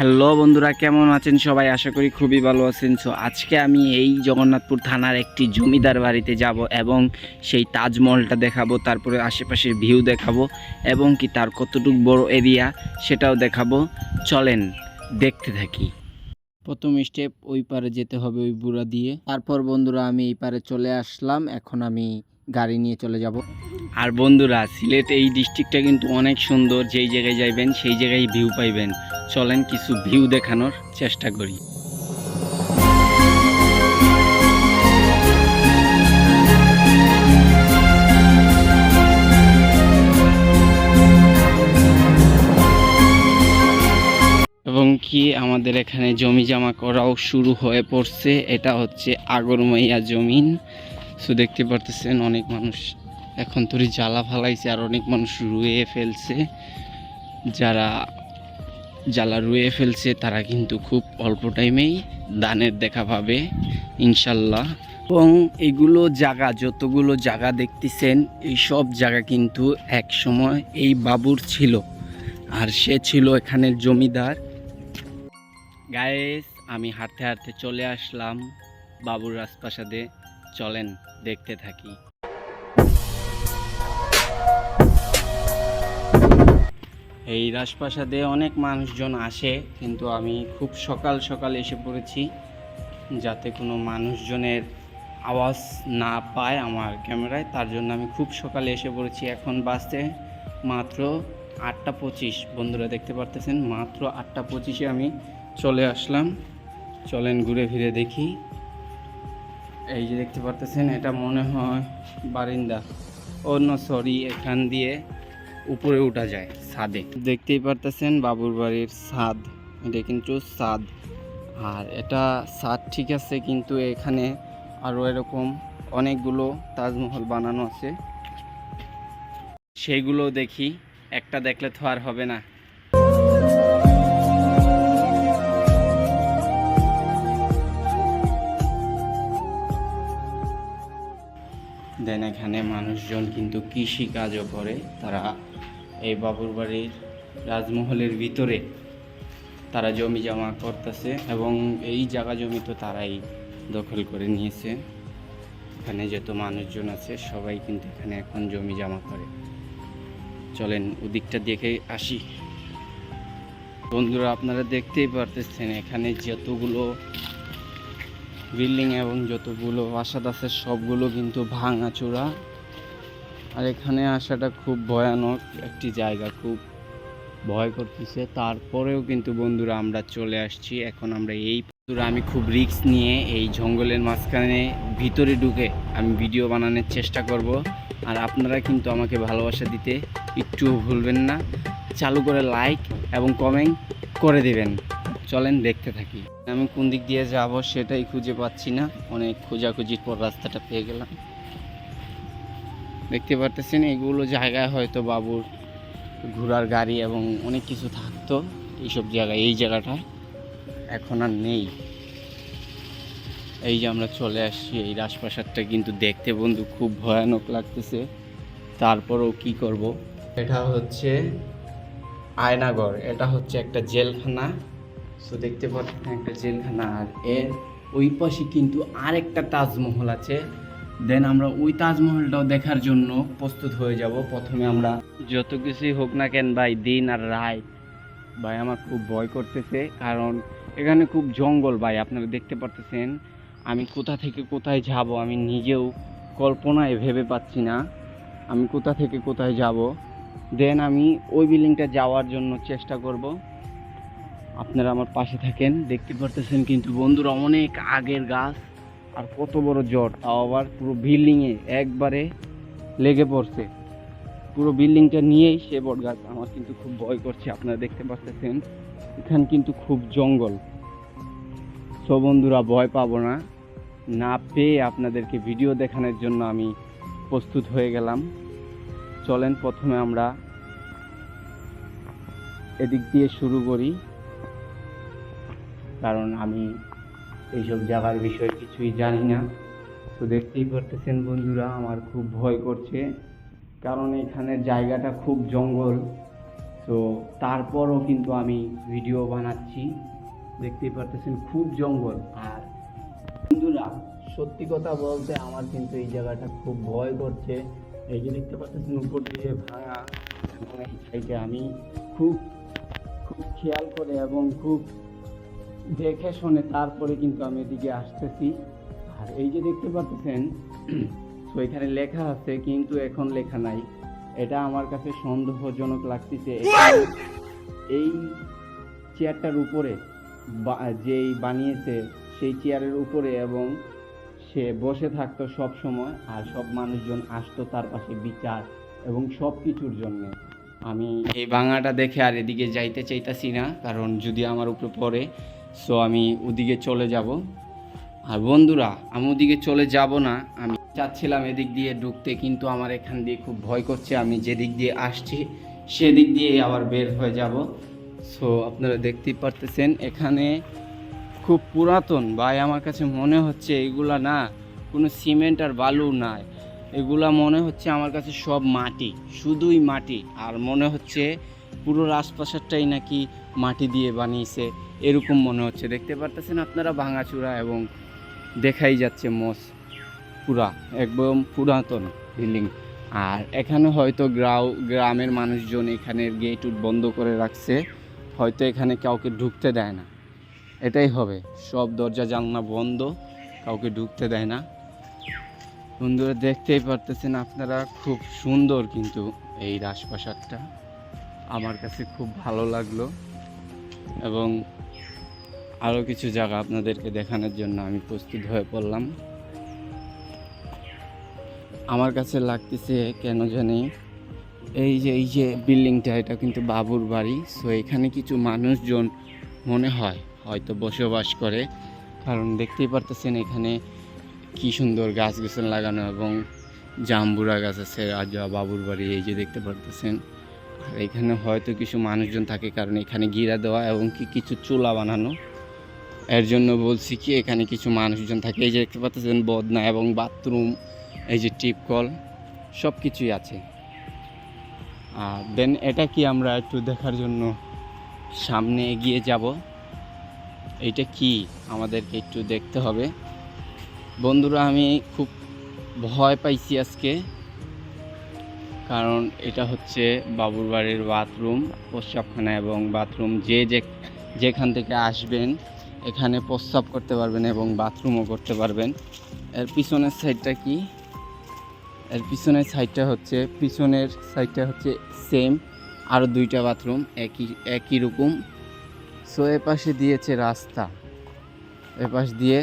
Hello বন্ধুরা, কেমন আছেন সবাই? আশা করি খুবই ভালো আছেন। সো আজকে আমি এই জগন্নাথপুর থানার একটি জমিদার বাড়িতে যাব এবং সেই তাজমহলটা দেখাবো, তারপরে আশেপাশের ভিউ দেখাবো এবং কি তার কতটুকু বড় এরিয়া সেটাও দেখাবো। চলেন, দেখতে থাকি। প্রথম স্টেপ ওই পারে যেতে হবে ওই বুড়া দিয়ে। তারপর বন্ধুরা, আমি এই পারে চলে আসলাম। এখন আমি গাড়ি নিয়ে চলে যাব। আর বন্ধুরা, সিলেট এই ডিস্ট্রিক্টটা কিন্তু অনেক সুন্দর। যেই জায়গায় যাইবেন, সেই জায়গায় ভিউ পাইবেন। চলেন কিছু ভিউ দেখানোর চেষ্টা করি। এবং কি আমাদের এখানে জমি জমা করাও শুরু হয়ে পড়ছে, এটা হচ্ছে আগরমাইয়া জমিন। সো দেখতে পারতেছেন অনেক মানুষ এখন তোরই জ্বালা ফালাইছে আর অনেক মানুষ রুয়ে ফেলছে। যারা জ্বালা রুয়ে ফেলছে তারা কিন্তু খুব অল্প টাইমেই দানের দেখা পাবে, ইনশাল্লাহ। এবং এগুলো জায়গা যতগুলো জায়গা দেখতেছেন, এই সব জায়গা কিন্তু এক সময় এই বাবুর ছিল আর সে ছিল এখানের জমিদার। গায়েস আমি হাঁটতে হাঁটতে চলে আসলাম বাবুর রাজপ্রাসাদে। চলেন দেখতে থাকি। এই রাজপ্রাসাদে অনেক মানুষজন আসে, কিন্তু আমি খুব সকাল সকাল এসে পড়েছি যাতে কোনো মানুষজনের আওয়াজ না পায় আমার ক্যামেরায়। তার জন্য আমি খুব সকালে এসে পড়েছি। এখন বাসতে মাত্র আটটা পঁচিশ। বন্ধুরা, দেখতে পারতেছেন? মাত্র আটটা পঁচিশে আমি চলে আসলাম। চলেন ঘুরে ফিরে দেখি। এই যে দেখতে পারতেছেন, এটা মনে হয় বারিন্দা। অন্য সরি এখান দিয়ে উপরে উঠা যায়, ছাদে। দেখতেই পারতেছেন বাবুর বাড়ির ছাদ। এটা কিন্তু ছাদ। আর এটা ছাদ ঠিক আছে, কিন্তু এখানে আরও এরকম অনেকগুলো তাজমহল বানানো আছে। সেগুলো দেখি, একটা দেখলে তো আর হবে না। দেন এখানে মানুষজন কিন্তু কৃষি কাজও করে। তারা এই বাবুর বাড়ির রাজমহলের ভিতরে তারা জমি জমা করতেছে এবং এই জায়গা জমি তো তারাই দখল করে নিয়েছে। এখানে যত মানুষজন আছে সবাই কিন্তু এখানে এখন জমি জমা করে। চলেন ওদিকটা দেখে আসি। বন্ধুরা, আপনারা দেখতেই পারতেছেন এখানে যতগুলো বিল্ডিং এবং যতগুলো বাসাদ আছে, সবগুলো কিন্তু ভাঙাচোরা আর এখানে আসাটা খুব ভয়ানক একটি জায়গা, খুব ভয় করতেছে। তারপরেও কিন্তু বন্ধুরা আমরা চলে আসছি। এখন আমরা এই বন্ধুরা, আমি খুব রিস্ক নিয়ে এই জঙ্গলের মাঝখানে ভিতরে ঢুকে আমি ভিডিও বানানোর চেষ্টা করব। আর আপনারা কিন্তু আমাকে ভালোবাসা দিতে একটুও ভুলবেন না। চালু করে লাইক এবং কমেন্ট করে দিবেন। চলেন দেখতে থাকি। আমি কোন দিক দিয়ে যাব সেটাই খুঁজে পাচ্ছি না। অনেক খোঁজাখুঁজির পর রাস্তাটা পেয়ে গেলাম। দেখতে পারতেছেন, এগুলো জায়গায় হয়তো বাবুর ঘোড়ার গাড়ি এবং অনেক কিছু থাকতো। এইসব জায়গায়, এই জায়গাটা এখন আর নেই। এই যে আমরা চলে আসছি, এই রাজপ্রাসাদটা কিন্তু দেখতে বন্ধু খুব ভয়ানক লাগতেছে। তারপরেও কি করব? এটা হচ্ছে আয়নাগর এটা হচ্ছে একটা জেলখানা। সো দেখতে পাচ্ছেন একটা জেলখানা আর এর ওই পাশে কিন্তু আরেকটা তাজমহল আছে। দেন আমরা ওই তাজমহলটাও দেখার জন্য প্রস্তুত হয়ে যাব। প্রথমে আমরা যত কিছুই হোক না কেন ভাই, দিন আর রায়। ভাই, আমার খুব ভয় করতেছে কারণ এখানে খুব জঙ্গল ভাই, আপনারা দেখতে পারতেছেন। আমি কোথা থেকে কোথায় যাব আমি নিজেও কল্পনায় ভেবে পাচ্ছি না। আমি কোথা থেকে কোথায় যাব। দেন আমি ওই বিল্ডিংটা যাওয়ার জন্য চেষ্টা করব। আপনারা আমার পাশে থাকেন, দেখতে পারতেছেন কিন্তু বন্ধুরা অনেক আগের গাছ আর কত বড় জ্বর তাও আবার পুরো বিল্ডিংয়ে একবারে লেগে পড়ছে। পুরো বিল্ডিংটা নিয়েই সে বট গাছ। আমার কিন্তু খুব ভয় করছে, আপনারা দেখতে পাচ্ছেন এখানে কিন্তু খুব জঙ্গল। সো বন্ধুরা, ভয় পাবো না। না পেয়ে আপনাদেরকে ভিডিও দেখানোর জন্য আমি প্রস্তুত হয়ে গেলাম। চলেন প্রথমে আমরা এদিক দিয়ে শুরু করি। কারণ আমি এইসব জায়গার বিষয়ে কিছুই জানি না। তো দেখতেই পারতেছেন বন্ধুরা, আমার খুব ভয় করছে। কারণ এখানে জায়গাটা খুব জঙ্গল। তো তারপরও কিন্তু আমি ভিডিও বানাচ্ছি। দেখতেই পারতেছেন খুব জঙ্গল। আর বন্ধুরা, সত্যি কথা বলতে আমার কিন্তু এই জায়গাটা খুব ভয় করছে। এই যে দেখতে পাচ্ছেন উপর দিয়ে ভাঙা এবং এই সাইডে আমি খুব খুব খেয়াল করে এবং খুব দেখে শুনে তারপরে কিন্তু আমি এদিকে আসতেছি। আর এই যে দেখতে পাচ্ছেন তো এখানে লেখা আছে কিন্তু এখন লেখা নাই। এটা আমার কাছে সন্দেহজনক লাগতেছে। এই চেয়ারটার উপরে যেই বানিয়েছে সেই চেয়ারের উপরে এবং সে বসে থাকতো সব সময় আর সব মানুষজন আসতো তার পাশে বিচার এবং সব কিছুর জন্য। আমি এই ভাঙাটা দেখে আর এদিকে যাইতে চাইতাছি না কারণ যদি আমার উপরে পড়ে সো আমি ওদিকে চলে যাব। আর বন্ধুরা, আমি ওদিকে চলে যাব না। আমি চাচ্ছিলাম এদিক দিয়ে ঢুকতে, কিন্তু আমার এখান দিয়ে খুব ভয় করছে। আমি যেদিক দিয়ে আসছি, সেদিক দিয়ে আবার বের হয়ে যাব। সো আপনারা দেখতেই পারতেছেন, এখানে খুব পুরাতন। ভাই, আমার কাছে মনে হচ্ছে এগুলা না, কোনো সিমেন্ট আর বালু নাই। এগুলা মনে হচ্ছে আমার কাছে সব মাটি, শুধুই মাটি। আর মনে হচ্ছে পুরো রাজপ্রাসাদটাই নাকি মাটি দিয়ে বানিয়েছে, এরকম মনে হচ্ছে। দেখতে পারতেছেন আপনারা ভাঙাচূড়া এবং দেখাই যাচ্ছে মোস পুরা, একদম পুরাতন বিল্ডিং। আর এখানে হয়তো গ্রাও, গ্রামের মানুষজন এখানের গেট উট বন্ধ করে রাখছে, হয়তো এখানে কাউকে ঢুকতে দেয় না। এটাই হবে, সব দরজা, জানলা বন্ধ, কাউকে ঢুকতে দেয় না। বন্ধুরা, দেখতেই পারতেছেন আপনারা, খুব সুন্দর কিন্তু এই রাজপ্রাসাদটা। আমার কাছে খুব ভালো লাগল। এবং আরও কিছু জায়গা আপনাদেরকে দেখানোর জন্য আমি প্রস্তুত হয়ে পড়লাম। আমার কাছে লাগতেছে কেন জানি এই যে এই যে বিল্ডিংটা, এটা কিন্তু বাবুর বাড়ি। সো এখানে কিছু মানুষজন মনে হয় হয়তো বসবাস করে। কারণ দেখতেই পারতেছেন এখানে কি সুন্দর গাছ গাছন লাগানো এবং জাম্বুরা গাছ আছে, রাজা বাবুর বাড়ি, এই যে দেখতে পারতেছেন। এখানে হয়তো কিছু মানুষজন থাকে, কারণ এখানে গিরা দেওয়া এবং কি কিছু চুলা বানানো। এর জন্য বলছি কি, এখানে কিছু মানুষজন থাকে। এই যে দেখতে পাচ্ছেন, বদনা এবং বাথরুম, এই যে টিপ কল সব কিছুই আছে। আর দেন এটা কি আমরা একটু দেখার জন্য সামনে এগিয়ে যাব? এটা কি? আমাদেরকে একটু দেখতে হবে। বন্ধুরা, আমি খুব ভয় পাইছি আজকে। কারণ এটা হচ্ছে বাবুর বাড়ির বাথরুম, প্রস্রাবখানা এবং বাথরুম। যে যে যেখান থেকে আসবেন, এখানে প্রস্রাব করতে পারবেন এবং বাথরুমও করতে পারবেন। এর পিছনের সাইডটা কি? এর পিছনের সাইডটা হচ্ছে, পিছনের সাইডটা হচ্ছে সেম আরও দুইটা বাথরুম একই একই রকম। সো এ পাশে দিয়েছে রাস্তা। এ পাশ দিয়ে